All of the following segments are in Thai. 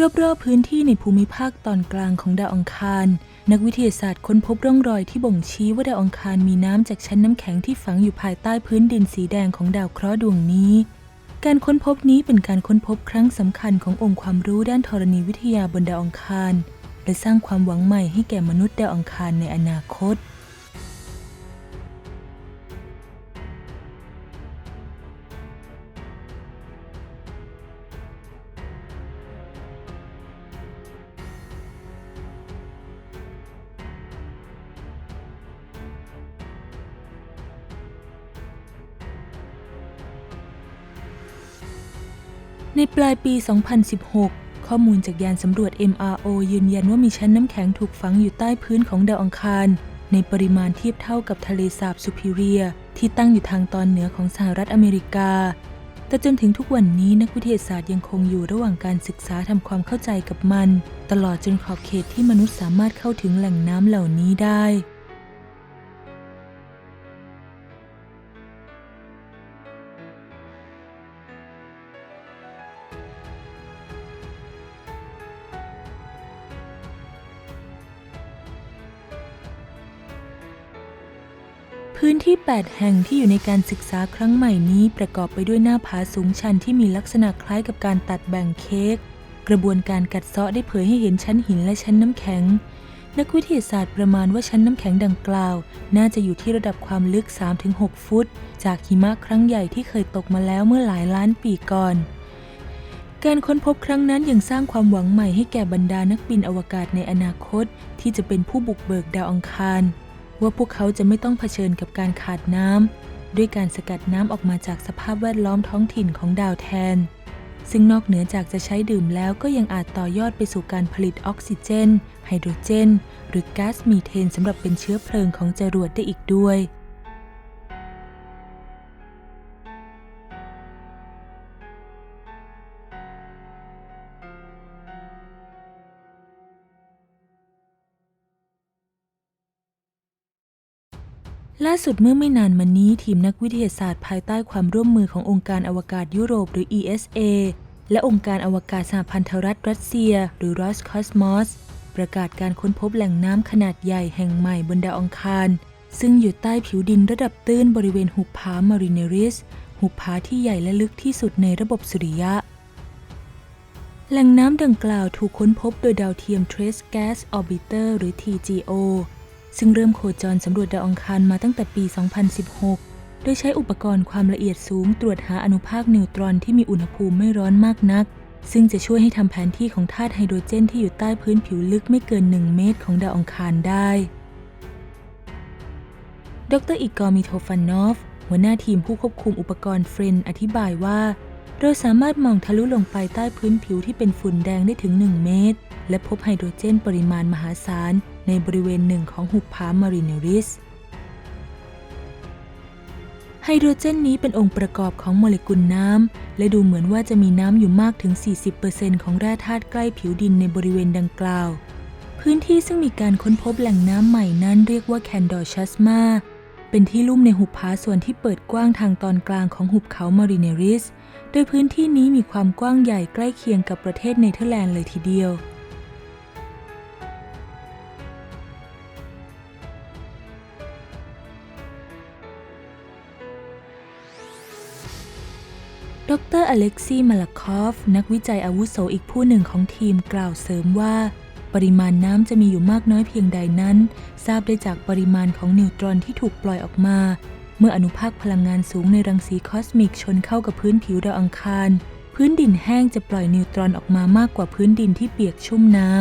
รอบๆพื้นที่ในภูมิภาคตอนกลางของดาวอังคาร นักวิทยาศาสตร์ค้นพบร่องรอยที่บ่งชี้ว่าดาวอังคารมีน้ำจากชั้นน้ำแข็งที่ฝังอยู่ภายใต้พื้นดินสีแดงของดาวเคราะห์ดวงนี้ การค้นพบนี้เป็นการค้นพบครั้งสำคัญขององค์ความรู้ด้านธรณีวิทยาบนดาวอังคาร และสร้างความหวังใหม่ให้แก่มนุษย์ดาวอังคารในอนาคต ในปลายปี 2016 ข้อมูลจากยานสำรวจ MRO ยืนยันว่ามีชั้นน้ำแข็งถูกฝังอยู่ใต้พื้นของดาวอังคาร ในปริมาณเทียบเท่ากับทะเลสาบซูพิเรีย ที่ตั้งอยู่ทางตอนเหนือของสหรัฐอเมริกา แต่จนถึงทุกวันนี้นักวิทยาศาสตร์ยังคงอยู่ระหว่างการศึกษาทำความเข้าใจกับมัน ตลอดจนขอบเขตที่มนุษย์สามารถเข้าถึงแหล่งน้ำเหล่านี้ได้ พื้นที่ 8 แห่งที่อยู่ในการศึกษาครั้งใหม่นี้ประกอบไปด้วยหน้าผาสูงชันที่มีลักษณะคล้ายกับการตัดแบ่งเค้ก กระบวนการกัดเซาะได้เผยให้เห็นชั้นหินและชั้นน้ำแข็ง นักวิทยาศาสตร์ประมาณว่าชั้นน้ำแข็งดังกล่าว น่าจะอยู่ที่ระดับความลึก 3-6 ฟุต จากหิมะครั้งใหญ่ที่เคยตกมาแล้วเมื่อหลายล้านปีก่อน การค้นพบครั้งนั้นยังสร้างความหวังใหม่ให้แก่บรรดานักบินอวกาศในอนาคต ที่จะเป็นผู้บุกเบิกดาวอังคาร ว่าพวกเขาจะไม่ต้องเผชิญกับการขาดน้ำด้วยการสกัดน้ำออกมาจากสภาพแวดล้อมท้องถิ่นของดาวแทน ซึ่งนอกเหนือจากจะใช้ดื่มแล้วก็ยังอาจต่อยอดไปสู่การผลิตออกซิเจน ไฮโดรเจน หรือก๊าซมีเทนสำหรับเป็นเชื้อเพลิงของจรวดได้อีกด้วย ล่าสุดเมื่อไม่นานมานี้ทีมนักวิทยาศาสตร์ภายใต้ความร่วมมือขององค์การอวกาศยุโรปหรือ ESA และองค์การอวกาศสหพันธรัฐรัสเซีย หรือ Roscosmos ประกาศการค้นพบแหล่งน้ำขนาดใหญ่แห่งใหม่บนดาวอังคาร ซึ่งอยู่ใต้ผิวดินระดับตื้นบริเวณหุบผามาริเนริสหุบผาที่ใหญ่และลึกที่สุดในระบบสุริยะ แหล่งน้ำดังกล่าวถูกค้นพบโดยดาวเทียม Trace Gas Orbiter หรือ TGO ซึ่งเริ่มโคจรสำรวจดาวอังคารมาตั้งแต่ปี 2016 โดยใช้อุปกรณ์ความละเอียดสูงตรวจหาอนุภาคนิวตรอนที่มีอุณหภูมิไม่ร้อนมากนัก ซึ่งจะช่วยให้ทำแผนที่ของธาตุไฮโดรเจนที่อยู่ใต้พื้นผิวลึกไม่เกิน 1 เมตรของดาวอังคารได้ ดรอีกอร์มิโทฟานอฟ หัวหน้าทีมผู้ควบคุมอุปกรณ์เฟรนอธิบายว่า เราสามารถมองทะลุลงไปใต้พื้นผิวที่เป็นฝุ่นแดงได้ถึง 1 เมตร และพบไฮโดรเจนปริมาณมหาศาล ในบริเวณหนึ่งของหุบผามาริเนริส ไฮโดรเจนนี้เป็นองค์ประกอบของโมเลกุลน้ำ และดูเหมือนว่าจะมีน้ำอยู่มากถึง 40%ของแร่ธาตุใกล้ผิวดินในบริเวณดังกล่าว พื้นที่ซึ่งมีการค้นพบแหล่งน้ำใหม่นั้นเรียกว่าแคนดอร์ชัสมาเป็นที่ลุ่มในหุบผาส่วนที่เปิดกว้างทางตอนกลางของหุบเขามาริเนริส โดยพื้นที่นี้มีความกว้างใหญ่ใกล้เคียงกับประเทศเนเธอร์แลนด์เลยทีเดียว ดรอเล็กซีมาลาคอฟ นักวิจัยอาวุโสอีกผู้หนึ่งของทีมกล่าวเสริมว่า ปริมาณน้ำจะมีอยู่มากน้อยเพียงใดนั้น ทราบได้จากปริมาณของนิวตรอนที่ถูกปล่อยออกมา เมื่ออนุภาคพลังงานสูงในรังสีคอสมิกชนเข้ากับพื้นผิวดาวอังคาร พื้นดินแห้งจะปล่อยนิวตรอนออกมามากกว่าพื้นดินที่เปียกชุ่มน้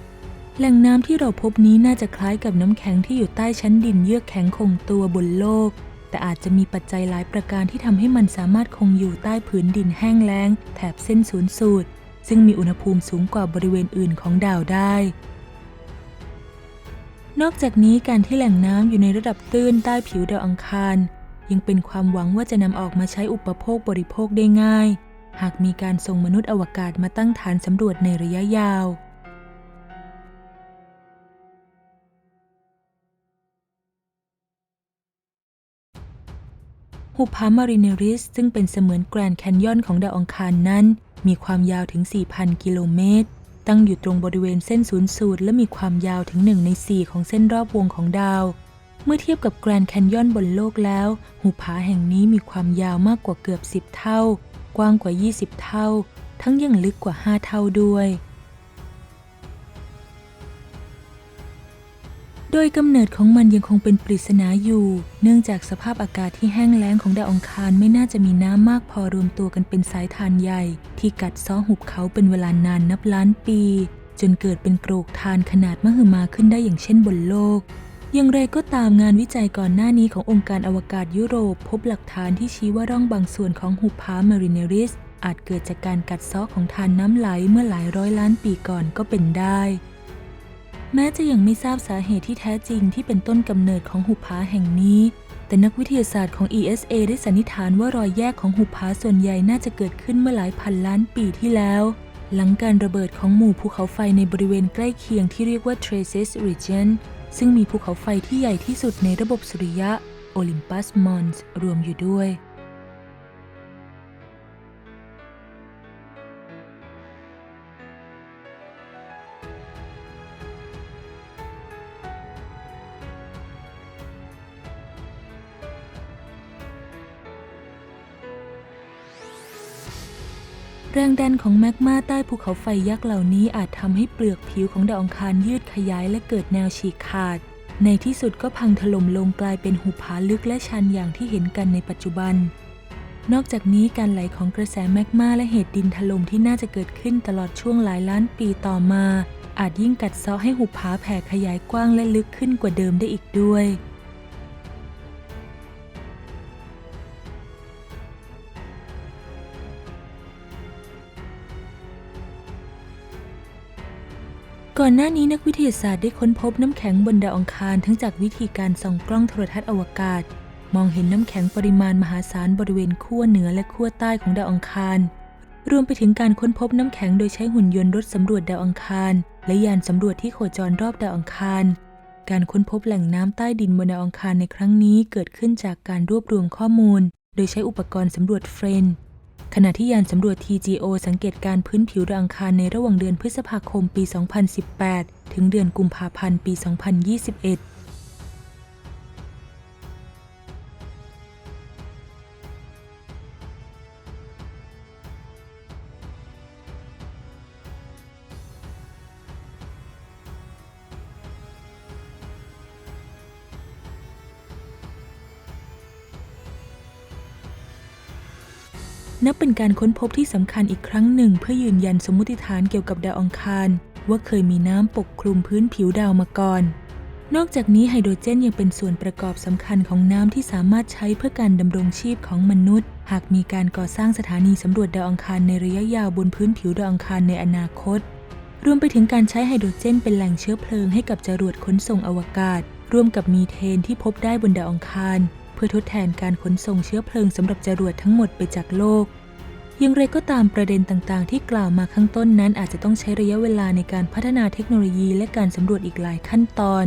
ำแหล่งน้ำที่เราพบนี้น่าจะคล้ายกับน้ำแข็งที่อยู่ใต้ชั้นดินเยือกแข็งคงตัวบนโลก แต่อาจจะมีปัจจัยหลายประการที่ทำให้มันสามารถคงอยู่ใต้ผืนดินแห้งแล้ง แถบเส้นศูนย์สูตรซึ่งมีอุณหภูมิสูงกว่าบริเวณอื่นของดาวได้ นอกจากนี้การที่แหล่งน้ำอยู่ในระดับตื้นใต้ผิวดาวอังคาร ยังเป็นความหวังว่าจะนำออกมาใช้อุปโภคบริโภคได้ง่าย หากมีการส่งมนุษย์อวกาศมาตั้งฐานสำรวจในระยะยาว หุบผามาริเนริสซึ่งเป็นเสมือนแกรนด์แคนยอนของดาวอังคารนั้น มีความยาวถึง 4,000 กิโลเมตร ตั้งอยู่ตรงบริเวณเส้นศูนย์สูตรและมีความยาวถึง1ใน4ของเส้นรอบวงของดาว เมื่อเทียบกับแกรนด์แคนยอนบนโลกแล้ว หุบผาแห่งนี้มีความยาวมากกว่าเกือบ 10 เท่า กว้างกว่า 20 เท่า ทั้งยังลึกกว่า 5 เท่าด้วย โดยกำเนิดของมันยังคงเป็นปริศนาอยู่ เนื่องจากสภาพอากาศที่แห้งแล้งของดาวอังคารไม่น่าจะมีน้ำมากพอรวมตัวกันเป็นสายทานใหญ่ ที่กัดซ้อหุบเขาเป็นเวลานานนับล้านปี จนเกิดเป็นโกรกทานขนาดมหึมาขึ้นได้อย่างเช่นบนโลก อย่างไรก็ตามงานวิจัยก่อนหน้านี้ขององค์การอวกาศยุโรป พบหลักฐานที่ชี้ว่าร่องบางส่วนของหุบผามาริเนริสอาจเกิดจากการกัดซาะของทานน้ำไหลเมื่อหลายร้อยล้านปีก่อนก็เป็นได้ แม้จะยังไม่ทราบสาเหตุที่แท้จริงที่เป็นต้นกำเนิดของหุบผาแห่งนี้ แต่นักวิทยาศาสตร์ของ ESA ได้สันนิษฐานว่ารอยแยกของหุบผาส่วนใหญ่น่าจะเกิดขึ้นเมื่อหลายพันล้านปีที่แล้ว หลังการระเบิดของหมู่ภูเขาไฟในบริเวณใกล้เคียงที่เรียกว่า Traces Region ซึ่งมีภูเขาไฟที่ใหญ่ที่สุดในระบบสุริยะ Olympus Mons รวมอยู่ด้วย แรงดันของแมกมาใต้ภูเขาไฟยักษ์เหล่านี้อาจทำให้เปลือกผิวของดาวอังคารยืดขยายและเกิดแนวฉีกขาด ในที่สุดก็พังถล่มลงกลายเป็นหุบผาลึกและชันอย่างที่เห็นกันในปัจจุบัน นอกจากนี้การไหลของกระแสแมกมาและเหตุดินถล่มที่น่าจะเกิดขึ้นตลอดช่วงหลายล้านปีต่อมา อาจยิ่งกัดเซาะให้หุบผาแผ่ขยายกว้างและลึกขึ้นกว่าเดิมได้อีกด้วย ก่อนหน้านี้นักวิทยาศาสตร์ได้ค้นพบน้ำแข็งบนดาวอังคารทั้งจากวิธีการส่องกล้องโทรทัศน์อวกาศ มองเห็นน้ำแข็งปริมาณมหาศาลบริเวณขั้วเหนือและขั้วใต้ของดาวอังคาร รวมไปถึงการค้นพบน้ำแข็งโดยใช้หุ่นยนต์รถสำรวจดาวอังคาร และยานสำรวจที่โคจรรอบดาวอังคาร การค้นพบแหล่งน้ำใต้ดินบนดาวอังคารในครั้งนี้เกิดขึ้นจากการรวบรวมข้อมูล โดยใช้อุปกรณ์สำรวจเฟรน ขณะที่ยานสำรวจ TGO สังเกตการพื้นผิวดาวอังคารในระหว่างเดือนพฤษภาคมปี 2018 ถึงเดือนกุมภาพันธ์ปี 2021 นับเป็นการค้นพบที่สำคัญอีกครั้งหนึ่ง เพื่อยืนยันสมมติฐานเกี่ยวกับดาวอังคาร ว่าเคยมีน้ำปกคลุมพื้นผิวดาวมาก่อน นอกจากนี้ไฮโดรเจนยังเป็นส่วนประกอบสำคัญของน้ำที่สามารถใช้เพื่อการดำรงชีพของมนุษย์ หากมีการก่อสร้างสถานีสำรวจดาวอังคารในระยะยาวบนพื้นผิวดาวอังคารในอนาคต รวมไปถึงการใช้ไฮโดรเจนเป็นแหล่งเชื้อเพลิงให้กับจรวดขนส่งอวกาศ ร่วมกับมีเทนที่พบได้บนดาวอังคาร เพื่อทดแทนการขนส่งเชื้อเพลิงสำหรับจรวดทั้งหมดไปจากโลกอย่างไรก็ตามประเด็นต่างๆ ที่กล่าวมาข้างต้นนั้นอาจจะต้องใช้ระยะเวลาในการพัฒนาเทคโนโลยีและการสำรวจอีกหลายขั้นตอน